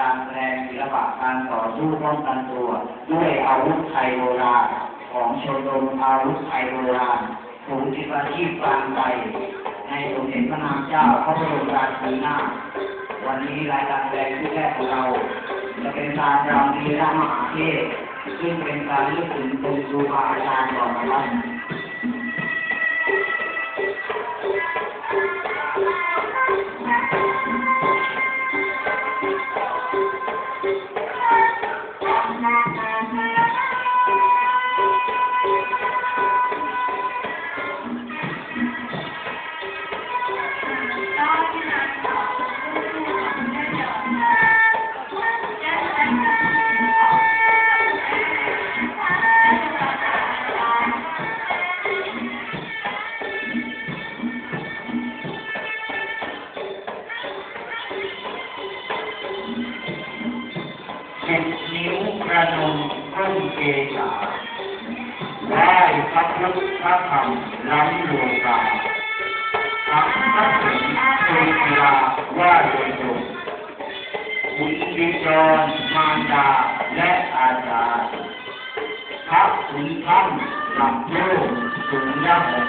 การแสดงศิลปะการต่อสู้ป้องกันตัว ด้วยอาวุธไทยโบราณของชมรมอาวุธไทยโบราณศูนย์ศิลปาชีพกลางไทยในสมเด็จพระนางเจ้าพระบรมราชินีนาถวันนี้รายการแสดงที่แรกของเรา จะเป็นการรำลีลามหาเทพซึ่งเป็นการลึกถึงคุณครูบาอาจารย์ก่อนนะครับ สิบนิ้วกระนมก้มเกษาไหว้พระพุทธพระธรรมล้ำโลกาทั้งพระสงฆ์ทรงกีฬาว่าโดยตรงบุญบิจรมารดาและอาจารย์พระขุนท่านลับโลกสูงยะหง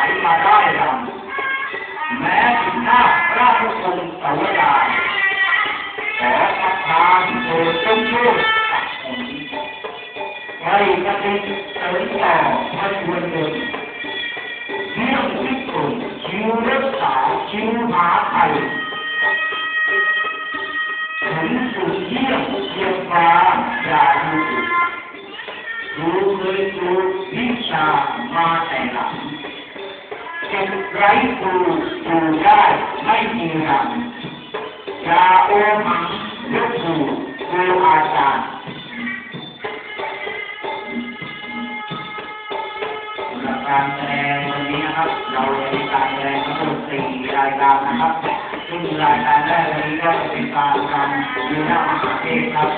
ติกเสริมต่อให้ควรเดินเรื่องวิกฤตชิวรักษาชิวหาไทยถึงสุ การแสดงวันนี้นะครับ เราจะมีการแสดงทั้งหมดสี่รายการนะครับซึ่งรายการแรกวันนี้ก็จะเป็นการรำลีลามหาเทพครับ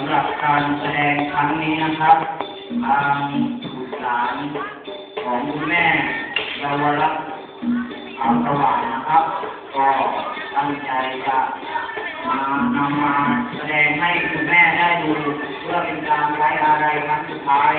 สำหรับการแสดงครั้งนี้นะครับทางบุตรหลานของคุณแม่เยาวรักษ์เอาสว่างนะครับ ก็ตั้งใจจะมานำมาแสดงให้คุณแม่ได้ดู เพื่อเป็นการไว้อะไรครั้งสุดท้าย